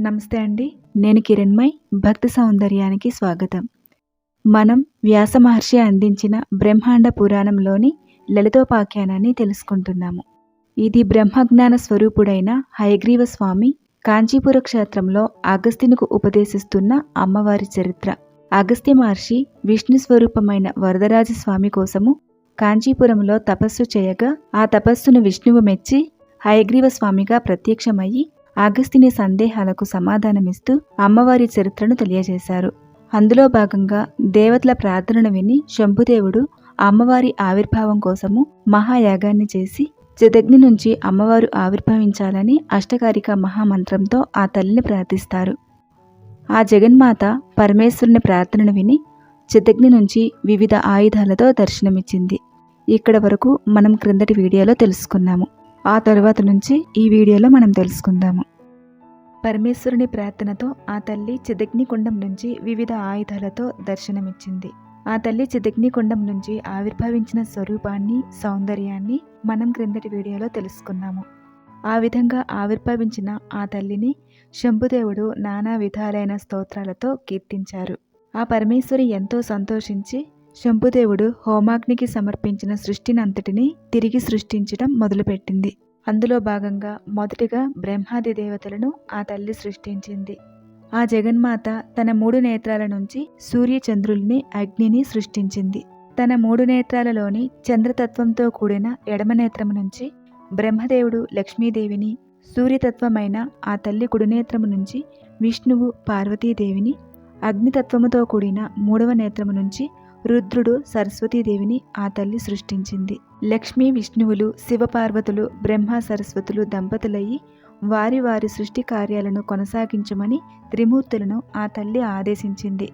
నమస్తే అండి. నేను కిరణ్మయ్ భక్తి సౌందర్యానికి స్వాగతం. మనం వ్యాస మహర్షి అందించిన బ్రహ్మాండ పురాణంలోని లలితోపాఖ్యానాన్ని తెలుసుకుంటున్నాము. ఇది బ్రహ్మజ్ఞాన స్వరూపుడైన హయగ్రీవ స్వామి కాంచీపుర క్షేత్రంలో అగస్త్యునికి ఉపదేశిస్తున్న అమ్మవారి చరిత్ర. అగస్త్య మహర్షి విష్ణు స్వరూపమైన వరదరాజ స్వామి కోసము కాంచీపురంలో తపస్సు చేయగా ఆ తపస్సును విష్ణువు మెచ్చి హయగ్రీవ స్వామిగా ప్రత్యక్షమయ్యి ఆగస్తిని సందేహాలకు సమాధానమిస్తూ అమ్మవారి చరిత్రను తెలియజేశారు. అందులో భాగంగా దేవతల ప్రార్థనను విని శంభుదేవుడు అమ్మవారి ఆవిర్భావం కోసము మహాయాగాన్ని చేసి జదగ్ని నుంచి అమ్మవారు ఆవిర్భవించాలని అష్టకారిక మహామంత్రంతో ఆ తల్లిని ప్రార్థిస్తారు. ఆ జగన్మాత పరమేశ్వరుని ప్రార్థనను విని చితగ్ని నుంచి వివిధ ఆయుధాలతో దర్శనమిచ్చింది. ఇక్కడ వరకు మనం క్రిందటి వీడియోలో తెలుసుకున్నాము. ఆ తరువాత నుంచి ఈ వీడియోలో మనం తెలుసుకుందాము. పరమేశ్వరుని ప్రార్థనతో ఆ తల్లి చిదగ్నికుండం నుంచి వివిధ ఆయుధాలతో దర్శనమిచ్చింది. ఆ తల్లి చిదగ్నికుండం నుంచి ఆవిర్భవించిన స్వరూపాన్ని సౌందర్యాన్ని మనం క్రిందటి వీడియోలో తెలుసుకున్నాము. ఆ విధంగా ఆవిర్భవించిన ఆ తల్లిని శంభుదేవుడు నానా విధాలైన స్తోత్రాలతో కీర్తించారు. ఆ పరమేశ్వరి ఎంతో సంతోషించి శంభుదేవుడు హోమాగ్నికి సమర్పించిన సృష్టినంతటిని తిరిగి సృష్టించడం మొదలుపెట్టింది. అందులో భాగంగా మొదటిగా బ్రహ్మాది దేవతలను ఆ తల్లి సృష్టించింది. ఆ జగన్మాత తన మూడు నేత్రాల నుంచి సూర్యచంద్రుల్ని అగ్నిని సృష్టించింది. తన మూడు నేత్రాలలోని చంద్రతత్వంతో కూడిన ఎడమ నేత్రం నుంచి బ్రహ్మదేవుడు లక్ష్మీదేవిని సూర్యతత్వమైన ఆ తల్లి కుడినేత్రము నుంచి విష్ణువు పార్వతీదేవిని అగ్నితత్వముతో కూడిన మూడవ నేత్రము నుంచి రుద్రుడు సరస్వతీదేవిని ఆ తల్లి సృష్టించింది. లక్ష్మీ విష్ణువులు శివపార్వతులు బ్రహ్మ సరస్వతులు దంపతులయ్యి వారి వారి సృష్టి కార్యాలను కొనసాగించమని త్రిమూర్తులను ఆ తల్లి ఆదేశించింది.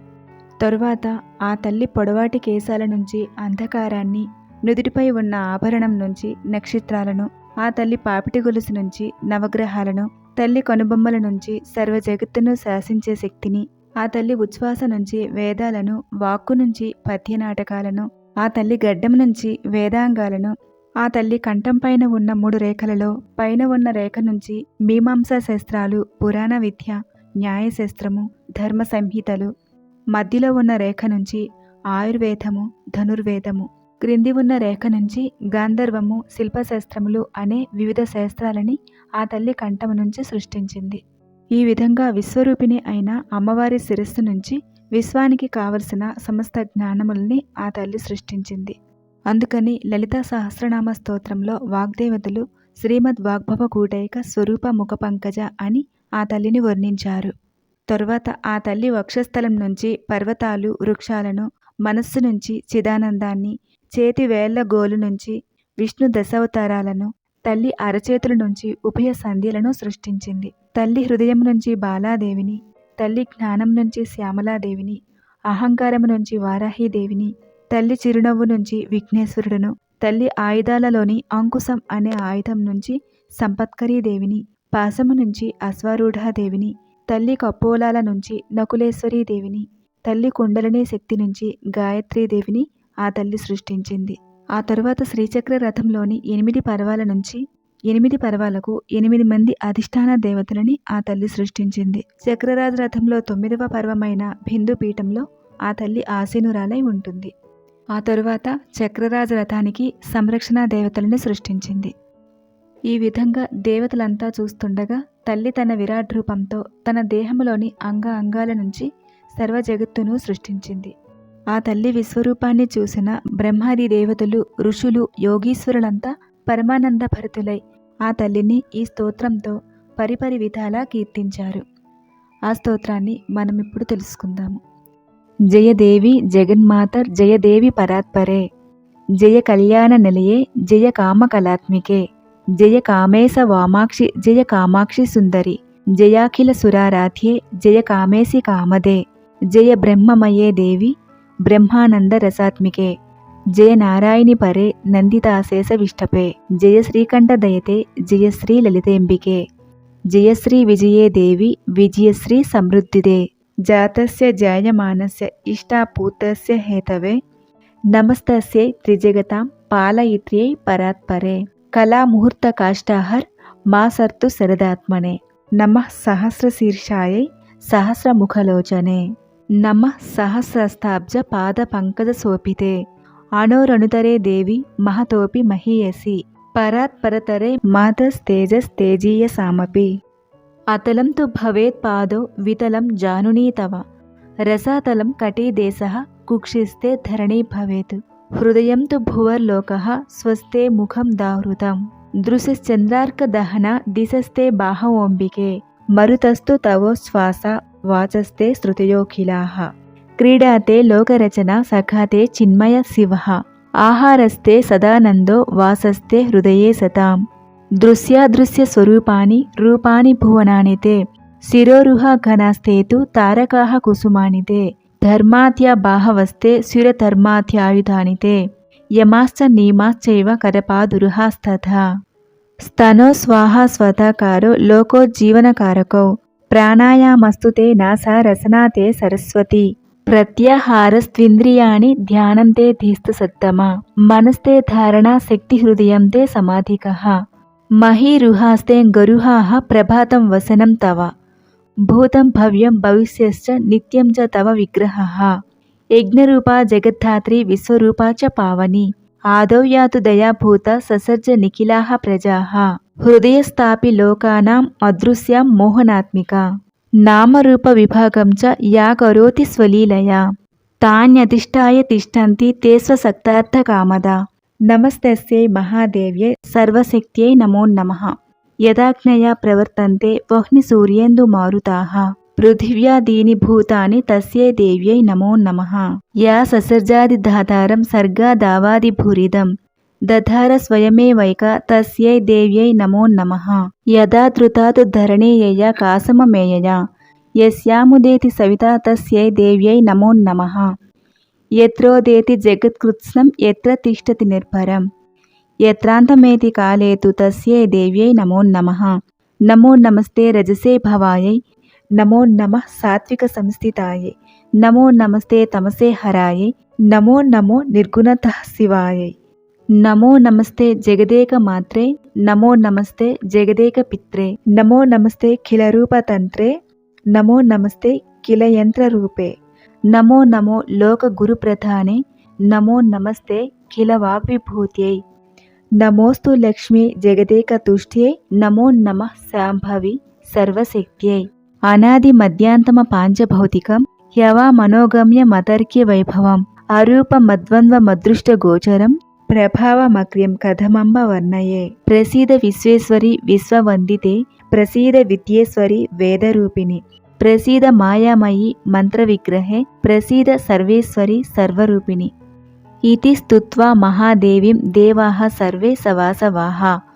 తరువాత ఆ తల్లి పొడవాటి కేశాల నుంచి అంధకారాన్ని నుదుటిపై ఉన్న ఆభరణం నుంచి నక్షత్రాలను ఆ తల్లి పాపిటి గొలుసు నుంచి నవగ్రహాలను తల్లి కనుబొమ్మల నుంచి సర్వ జగత్తును శాసించే శక్తిని ఆ తల్లి ఉచ్ఛ్వాస నుంచి వేదాలను వాక్కు నుంచి పద్య నాటకాలను ఆ తల్లి గడ్డం నుంచి వేదాంగాలను ఆ తల్లి కంఠం పైన ఉన్న మూడు రేఖలలో పైన ఉన్న రేఖ నుంచి మీమాంసా శాస్త్రాలు పురాణ విద్య న్యాయశాస్త్రము ధర్మ సంహితలు. మధ్యలో ఉన్న రేఖ నుంచి ఆయుర్వేదము ధనుర్వేదము. క్రింది ఉన్న రేఖ నుంచి గాంధర్వము శిల్పశాస్త్రములు అనే వివిధ శాస్త్రాలని ఆ తల్లి కంఠము నుంచి సృష్టించింది. ఈ విధంగా విశ్వరూపిణి అయిన అమ్మవారి శిరస్సు నుంచి విశ్వానికి కావలసిన సమస్త జ్ఞానముల్ని ఆ తల్లి సృష్టించింది. అందుకని లలిత సహస్రనామ స్తోత్రంలో వాగ్దేవతలు శ్రీమద్ వాగ్భవ కూటైక స్వరూప ముఖ పంకజ అని ఆ తల్లిని వర్ణించారు. తరువాత ఆ తల్లి వక్షస్థలం నుంచి పర్వతాలు వృక్షాలను మనస్సు నుంచి చిదానందాన్ని చేతి వేళ్ళ గోలు నుంచి విష్ణు దశావతారాలను తల్లి అరచేతుల నుంచి ఉభయ సంధ్యలను సృష్టించింది. తల్లి హృదయం నుంచి బాలాదేవిని తల్లి జ్ఞానం నుంచి శ్యామలాదేవిని అహంకారం నుంచి వారాహీదేవిని తల్లి చిరునవ్వు నుంచి విఘ్నేశ్వరుడును తల్లి ఆయుధాలలోని అంకుశం అనే ఆయుధం నుంచి సంపత్కరీదేవిని పాశము నుంచి అశ్వారూఢాదేవిని తల్లి కపోలాల నుంచి నకులేశ్వరీదేవిని తల్లి కుండలిని శక్తి నుంచి గాయత్రీదేవిని ఆ తల్లి సృష్టించింది. ఆ తరువాత శ్రీచక్ర రథంలోని ఎనిమిది పర్వాల నుంచి ఎనిమిది పర్వాలకు ఎనిమిది మంది అధిష్టాన దేవతలని ఆ తల్లి సృష్టించింది. చక్రరాజ రథంలో తొమ్మిదవ పర్వమైన బిందు పీఠంలో ఆ తల్లి ఆసీనురాలై ఉంటుంది. ఆ తరువాత చక్రరాజ రథానికి సంరక్షణ దేవతలను సృష్టించింది. ఈ విధంగా దేవతలంతా చూస్తుండగా తల్లి తన విరాట్ రూపంతో తన దేహంలోని అంగ అంగాల నుంచి సర్వ జగత్తును సృష్టించింది. ఆ తల్లి విశ్వరూపాన్ని చూసిన బ్రహ్మాది దేవతలు ఋషులు యోగీశ్వరులంతా పరమానంద భరితులై ఆ తల్లిని ఈ స్తోత్రంతో పరిపరి విధాలా కీర్తించారు. ఆ స్తోత్రాన్ని మనం ఇప్పుడు తెలుసుకుందాము జయదేవి జగన్మాతర్ జయదేవి పరాత్పరే. జయ కళ్యాణ నిలయే జయ కామ కళాత్మికే. జయ కామేశ వామాక్షి జయ కామాక్షి సుందరి. జయాఖిల సురారాధ్యే జయ కామేశి కామదే. జయ బ్రహ్మమయే దేవి బ్రహ్మానంద రసాత్మికే జయ నారాయణి పరే నందితాశేష విష్టపే జయ శ్రీకంఠ దయతే జయశ్రీ లలితేంబికే జయశ్రీ విజయే దేవి విజయశ్రీ సమృద్ధిదే జాతస్య జాయమానస్య ఇష్టాపూతస్య హేతవే నమస్తస్యై త్రిజగతాం పాలయిత్ర్యై పరాత్పరే కళాముహూర్త కాష్టాహర్ మా సర్తు శరదాత్మనే నమ సహస్రశీర్షాయై సహస్రముఖలోచనే నమ సహస్రస్తాబ్జ పాద పంకజ సోపితే. అణోరణుతరే దేవి మహతోపి మహీయసి. పరాత్పరతరే మాతస్ తేజస్ తేజీయ సామపి. అతలం తు భవేత్ పాదో వితలం జానునీ తవ. రసాతలం కటీదేశ కుక్షిస్తే ధరణీ భవేత్. హృదయం తు భువర్లోక స్వస్తే ముఖం దాహృతం. దృశశ్చంద్రార్కదహన దిశస్తే బాహవోంబికే మరుతస్తు తవో శ్వాస వాచస్తే శృతయోఖిలాః. క్రీడాతే లోకరచన సఖాతే చిన్మయ శివ. ఆహారస్తే సదానందో వాసస్తే హృదయే సతాం. దృశ్యాదృశ్య స్వరూపాని రూపాని భువనానితే. శిరోరుహ ఘనాస్తేతు తారకాహ కుసుమానితే. తే ధర్మాత్యా బాహవస్తే శిరధర్మాత్యాయుధాని యమాశ్చ నీమాశ్చైవ కరపాదురుహాస్తథ. స్తనో స్వాహ స్వతకారో లోకో జీవనకారకౌ. ప్రాణాయామస్తుతే నాసా రసనాతే సరస్వతి. ప్రత్యాహారస్త్వింద్రియాణి ధ్యానంతే ధీస్తు సత్తమ. మనస్తే ధారణా శక్తి హృదయం తే సమాధికః మహీరుహాస్తే గరుహాహ ప్రభాతం వసనం తవ. భూతం భవ్యం భవిష్యశ్చ నిత్యం చ తవ విగ్రహ యజ్ఞరూపా జగద్ధాత్రి విశ్వరూపా చ పావని. ఆదౌ యాతు దయాభూత ససర్జ నిఖిలాహ ప్రజాः హృదయస్థాపి లోకానాం అదృశ్యాం మోహనాత్మిక. నామరూప విభాగం చ యా కరోతి స్వలీలయా. తాన్యతిష్టాయ తిష్టంతి తే స్వసక్తార్థకామదా నమస్తస్యై మహాదేవ్యై సర్వశక్త్యై నమో నమ. యదాజ్ఞయా ప్రవర్తంతే వహ్ని సూర్యేందు మారుతాः. పృథివ్యాదీని భూతాని తస్యై దేవ్యై నమో నమ. యా ససర్జాదిధాతారం సర్గాదావాదిభూరిదం దధార స్వయమేవైక తస్యై దేవ్యై నమో నమ. యదా ధృతాతు ధరణీయయ కాసమమేయయ యస్యాముదేతి సవిత తస్యై దేవ్యై నమో నమ. యత్రోదేతి జగత్కృత్స్నం ఎత్ర తిష్టతి నిర్భరం. యత్రాంతమేతి కాలే తు తస్యై దేవ్యై నమో నమ. నమో నమస్తే రజసే భవాయై. నమో నమ సాత్విక సంస్థితాయే నమో నమస్తే తమసే హరాయే నమో నమో నిర్గుణత శివాయే. నమో నమస్తే జగదేక మాత్రే నమో నమస్తే జగదేక పిత్రే నమో నమస్తే ఖిలరూపతంత్రే నమో నమస్తే కిలయంత్ర రూపే. నమో నమో లోక గురు ప్రధానే నమో నమస్తే కిల వాగ్విభూత్యై. నమోస్తు లక్ష్మీ జగదేక తుష్ట్యై నమో నమ శాంభవి సర్వశక్త్యై. అనాది మధ్యాంతమ పాంచభౌతికం యవా మనోగమ్య మతర్క్య వైభవం అరూప మద్వంద్వ మదృష్ట గోచరం ప్రభావమగ్ర్యం కథమంబ వర్ణయే. ప్రసీద విశ్వేశ్వరి విశ్వవందితే ప్రసీద విద్యేశ్వరి వేదరూపిణి. ప్రసీద మాయామయి మంత్రవిగ్రహే ప్రసీద సర్వేశ్వరి సర్వరూపిణి. ఇది స్తుత్వా మహాదేవీం దేవాహ సర్వే సవాసవాః.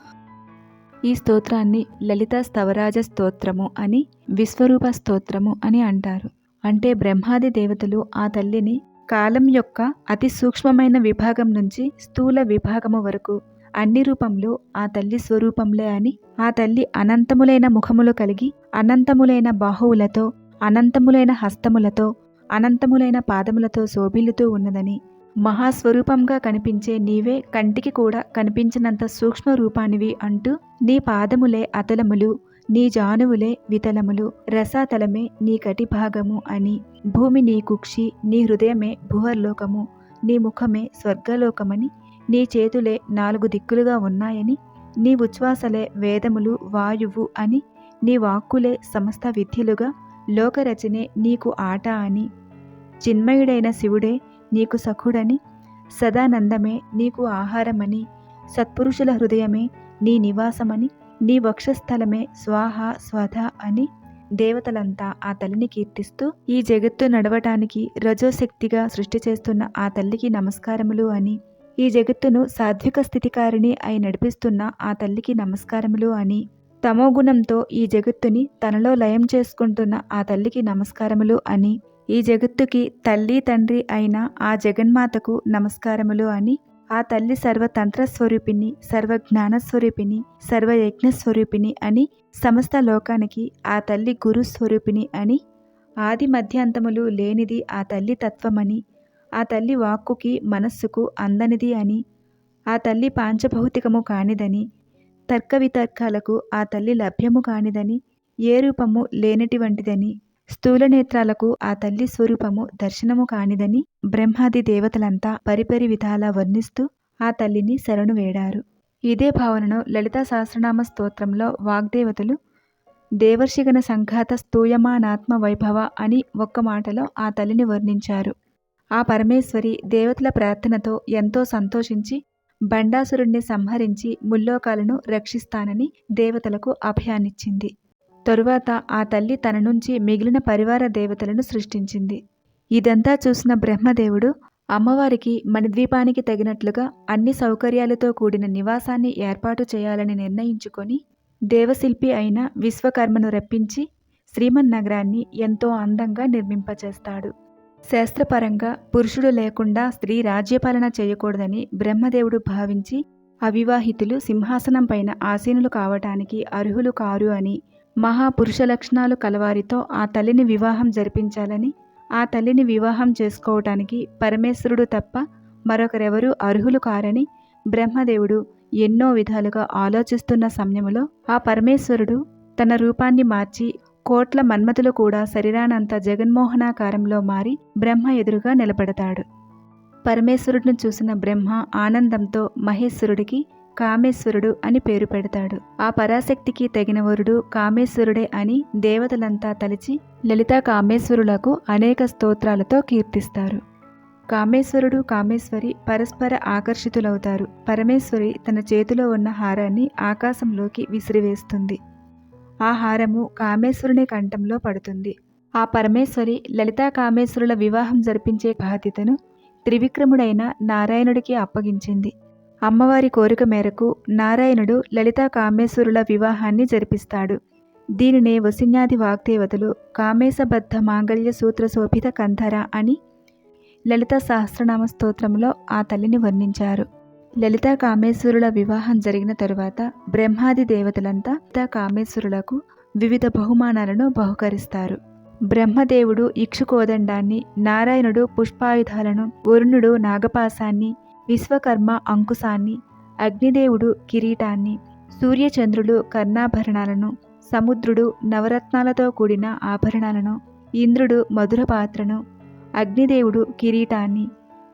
ఈ స్తోత్రాన్ని లలిత స్తవరాజ స్తోత్రము అని విశ్వరూప స్తోత్రము అని అంటారు. అంటే బ్రహ్మాది దేవతలు ఆ తల్లిని కాలం యొక్క అతి సూక్ష్మమైన విభాగం నుంచి స్థూల విభాగము వరకు అన్ని రూపంలో ఆ తల్లి స్వరూపంలే అని ఆ తల్లి అనంతములైన ముఖములు కలిగి అనంతములైన బాహువులతో అనంతములైన హస్తములతో అనంతములైన పాదములతో శోభిల్లుతూ ఉన్నదని మహాస్వరూపంగా కనిపించే నీవే కంటికి కూడా కనిపించినంత సూక్ష్మ రూపానివి అంటూ నీ పాదములే అతలములు నీ జానువులే వితలములు. రసాతలమే నీ కటి భాగము అని. భూమి నీ కుక్షి నీ హృదయమే భువర్లోకము నీ ముఖమే స్వర్గలోకమని. నీ చేతులే నాలుగు దిక్కులుగా ఉన్నాయని. నీ ఉచ్ఛ్వాసలే వేదములు వాయువు అని. నీ వాక్కులే సమస్త విద్యలుగా. లోకరచనే నీకు ఆట అని. చిన్మయుడైన శివుడే నీకు సఖుడని సదానందమే నీకు ఆహారమని సత్పురుషుల హృదయమే నీ నివాసమని నీ వక్షస్థలమే స్వాహ స్వధ అని దేవతలంతా ఆ తల్లిని కీర్తిస్తూ ఈ జగత్తు నడవటానికి రజోశక్తిగా సృష్టి చేస్తున్న ఆ తల్లికి నమస్కారములు అని ఈ జగత్తును సాత్విక స్థితికారిణి అయి నడిపిస్తున్న ఆ తల్లికి నమస్కారములు అని తమోగుణంతో ఈ జగత్తుని తనలో లయం చేసుకుంటున్న ఆ తల్లికి నమస్కారములు అని ఈ జగత్తుకి తల్లి తండ్రి అయిన ఆ జగన్మాతకు నమస్కారములు అని ఆ తల్లి సర్వతంత్ర స్వరూపిణి సర్వజ్ఞాన స్వరూపిణి సర్వయజ్ఞ స్వరూపిణి అని సమస్త లోకానికి ఆ తల్లి గురు స్వరూపిణి అని ఆది మధ్యాంతములు లేనిది ఆ తల్లి తత్వమని ఆ తల్లి వాక్కుకి మనస్సుకు అందనిది అని ఆ తల్లి పాంచభౌతికము కానిదని తర్క వితర్కాలకు ఆ తల్లి లభ్యము కానిదని ఏ రూపము లేనటివంటిదని స్థూల నేత్రాలకు ఆ తల్లి స్వరూపము దర్శనము కానిదని బ్రహ్మాది దేవతలంతా పరిపరి విధాలా వర్ణిస్తూ ఆ తల్లిని శరణు వేడారు. ఇదే భావనను లలితా సహస్రనామ స్తోత్రంలో వాగ్దేవతలు దేవర్షిగణ సంఘాత స్తూయమానాత్మ వైభవ అని ఒక్క మాటలో ఆ తల్లిని వర్ణించారు. ఆ పరమేశ్వరి దేవతల ప్రార్థనతో ఎంతో సంతోషించి బండాసురుణ్ణి సంహరించి ముల్లోకాలను రక్షిస్తానని దేవతలకు అభయాన్నిచ్చింది. తరువాత ఆ తల్లి తన నుంచి మిగిలిన పరివార దేవతలను సృష్టించింది. ఇదంతా చూసిన బ్రహ్మదేవుడు అమ్మవారికి మణిద్వీపానికి తగినట్లుగా అన్ని సౌకర్యాలతో కూడిన నివాసాన్ని ఏర్పాటు చేయాలని నిర్ణయించుకొని దేవశిల్పి అయిన విశ్వకర్మను రప్పించి శ్రీమన్నగరాన్ని ఎంతో అందంగా నిర్మింపచేస్తాడు. శాస్త్రపరంగా పురుషుడు లేకుండా స్త్రీ రాజ్యపాలన చేయకూడదని బ్రహ్మదేవుడు భావించి అవివాహితులు సింహాసనం పైన ఆసీనులు కావటానికి అర్హులు కారు అని మహాపురుష లక్షణాలు కలవారితో ఆ తల్లిని వివాహం జరిపించాలని ఆ తల్లిని వివాహం చేసుకోవటానికి పరమేశ్వరుడు తప్ప మరొకరెవరూ అర్హులు కారని బ్రహ్మదేవుడు ఎన్నో విధాలుగా ఆలోచిస్తున్న సమయంలో ఆ పరమేశ్వరుడు తన రూపాన్ని మార్చి కోట్ల మన్మతులు కూడా శరీరానంత జగన్మోహనాకారంలో మారి బ్రహ్మ ఎదురుగా నిలబడతాడు. పరమేశ్వరుడిని చూసిన బ్రహ్మ ఆనందంతో మహేశ్వరుడికి కామేశ్వరుడు అని పేరు పెడతాడు. ఆ పరాశక్తికి తగిన వరుడు కామేశ్వరుడే అని దేవతలంతా తలిచి లలితా కామేశ్వరులకు అనేక స్తోత్రాలతో కీర్తిస్తారు. కామేశ్వరుడు కామేశ్వరి పరస్పర ఆకర్షితులవుతారు. పరమేశ్వరి తన చేతిలో ఉన్న హారాన్ని ఆకాశంలోకి విసిరివేస్తుంది. ఆ హారము కామేశ్వరుని కంఠంలో పడుతుంది. ఆ పరమేశ్వరి లలితా కామేశ్వరుల వివాహం జరిపించే బాధ్యతను త్రివిక్రముడైన నారాయణుడికి అప్పగించింది. అమ్మవారి కోరిక మేరకు నారాయణుడు లలితా కామేశ్వరుల వివాహాన్ని జరిపిస్తాడు. దీనినే వసిన్యాది వాగ్దేవతలు కామేశబద్ధ మాంగళ్య సూత్ర శోభిత కంధర అని లలిత సహస్రనామ స్తోత్రంలో ఆ తల్లిని వర్ణించారు. లలితా కామేశ్వరుల వివాహం జరిగిన తరువాత బ్రహ్మాది దేవతలంతా లలితా కామేశ్వరులకు వివిధ బహుమానాలను బహుకరిస్తారు. బ్రహ్మదేవుడు ఇక్షుకోదండాన్ని నారాయణుడు పుష్పాయుధాలను వరుణుడు నాగపాసాన్ని విశ్వకర్మ అంకుశాన్ని అగ్నిదేవుడు కిరీటాన్ని సూర్యచంద్రులు కర్ణాభరణాలను సముద్రుడు నవరత్నాలతో కూడిన ఆభరణాలను ఇంద్రుడు మధుర పాత్రను అగ్నిదేవుడు కిరీటాన్ని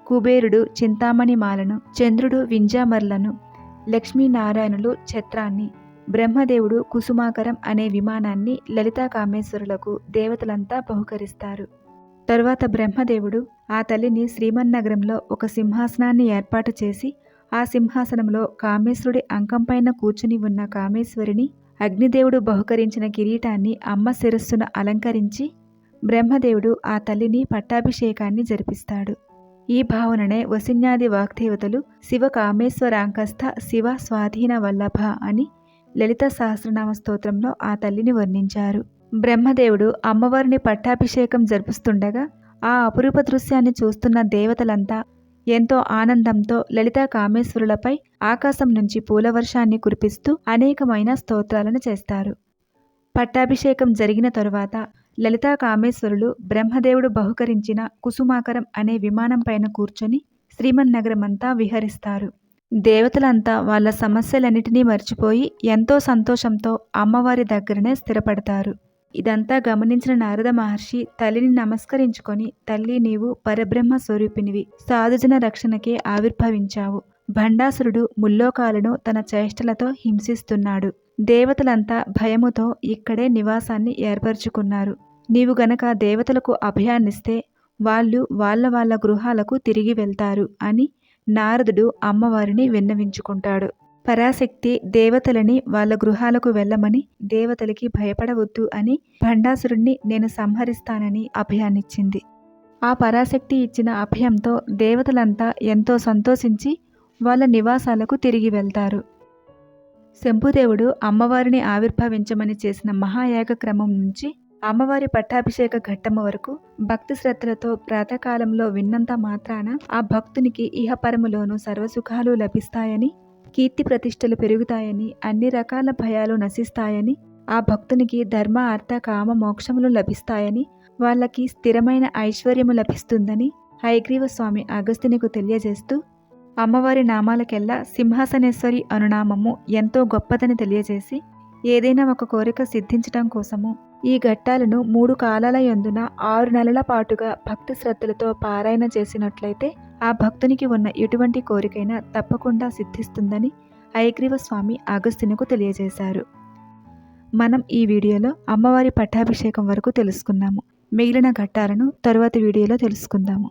కుబేరుడు చింతామణి మాలను చంద్రుడు వింజామర్లను లక్ష్మీనారాయణులు ఛత్రాన్ని బ్రహ్మదేవుడు కుసుమాకరం అనే విమానాన్ని లలితా కామేశ్వరులకు దేవతలంతా బహుకరిస్తారు. తరువాత బ్రహ్మదేవుడు ఆ తల్లిని శ్రీమన్నగరంలో ఒక సింహాసనాన్ని ఏర్పాటు చేసి ఆ సింహాసనంలో కామేశ్వరుడి అంకంపైన కూర్చుని ఉన్న కామేశ్వరిని అగ్నిదేవుడు బహుకరించిన కిరీటాన్ని అమ్మ శిరస్సున అలంకరించి బ్రహ్మదేవుడు ఆ తల్లిని పట్టాభిషేకాన్ని జరిపిస్తాడు. ఈ భావననే వసిన్యాది వాగ్దేవతలు శివ కామేశ్వరాంకస్థ శివ స్వాధీన వల్లభ అని లలిత సహస్రనామ స్తోత్రంలో ఆ తల్లిని వర్ణించారు. బ్రహ్మదేవుడు అమ్మవారిని పట్టాభిషేకం జరుపుస్తుండగా ఆ అపురూప దృశ్యాన్ని చూస్తున్న దేవతలంతా ఎంతో ఆనందంతో లలితా కామేశ్వరులపై ఆకాశం నుంచి పూలవర్షాన్ని కురిపిస్తూ అనేకమైన స్తోత్రాలను చేస్తారు. పట్టాభిషేకం జరిగిన తరువాత లలితా కామేశ్వరులు బ్రహ్మదేవుడు బహుకరించిన కుసుమాకరం అనే విమానం పైన కూర్చొని శ్రీమన్నగరమంతా విహరిస్తారు. దేవతలంతా వాళ్ళ సమస్యలన్నిటినీ మర్చిపోయి ఎంతో సంతోషంతో అమ్మవారి దగ్గరనే స్థిరపడతారు. ఇదంతా గమనించిన నారద మహర్షి తల్లిని నమస్కరించుకొని తల్లి నీవు పరబ్రహ్మ స్వరూపినివి. సాధుజన రక్షణకే ఆవిర్భవించావు. భండాసురుడు ముల్లోకాలను తన చేష్టలతో హింసిస్తున్నాడు. దేవతలంతా భయముతో ఇక్కడే నివాసాన్ని ఏర్పరచుకున్నారు. నీవు గనక దేవతలకు అభయాన్నిస్తే వాళ్ళు వాళ్ళ వాళ్ళ గృహాలకు తిరిగి వెళ్తారు అని నారదుడు అమ్మవారిని విన్నవించుకుంటాడు. పరాశక్తి దేవతలని వాళ్ళ గృహాలకు వెళ్ళమని దేవతలకి భయపడవద్దు అని భండాసురుణ్ణి నేను సంహరిస్తానని అభయాన్నిచ్చింది. ఆ పరాశక్తి ఇచ్చిన అభయంతో దేవతలంతా ఎంతో సంతోషించి వాళ్ళ నివాసాలకు తిరిగి వెళ్తారు. శంభుదేవుడు అమ్మవారిని ఆవిర్భవించమని చేసిన మహాయాగ క్రమం నుంచి అమ్మవారి పట్టాభిషేక ఘట్టము వరకు భక్తి శ్రద్ధలతో ప్రాతకాలంలో విన్నంత మాత్రాన ఆ భక్తునికి ఇహపరములోనూ సర్వసుఖాలు లభిస్తాయని కీర్తి ప్రతిష్టలు పెరుగుతాయని అన్ని రకాల భయాలు నశిస్తాయని ఆ భక్తునికి ధర్మ అర్థ కామ మోక్షములు లభిస్తాయని వాళ్ళకి స్థిరమైన ఐశ్వర్యము లభిస్తుందని హైగ్రీవ స్వామి అగస్త్యునికు తెలియజేస్తూ అమ్మవారి నామాలకెల్లా సింహాసనేశ్వరి అనునామము ఎంతో గొప్పదని తెలియజేసి ఏదైనా ఒక కోరిక సిద్ధించటం కోసము ఈ ఘట్టాలను మూడు కాలాల యందున ఆరు నెలల పాటుగా భక్తి శ్రద్ధలతో పారాయణ చేసినట్లయితే ఆ భక్తునికి ఉన్న ఎటువంటి కోరికైనా తప్పకుండా సిద్ధిస్తుందని హయగ్రీవ స్వామి అగస్త్యునికి తెలియజేశారు. మనం ఈ వీడియోలో అమ్మవారి పట్టాభిషేకం వరకు తెలుసుకున్నాము. మిగిలిన ఘట్టాలను తరువాతి వీడియోలో తెలుసుకుందాము.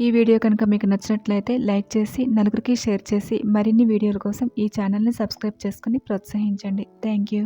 ఈ వీడియో కనుక మీకు నచ్చినట్లయితే లైక్ చేసి నలుగురికి షేర్ చేసి మరిన్ని వీడియోల కోసం ఈ ఛానల్ని సబ్స్క్రైబ్ చేసుకుని ప్రోత్సహించండి. Thank you.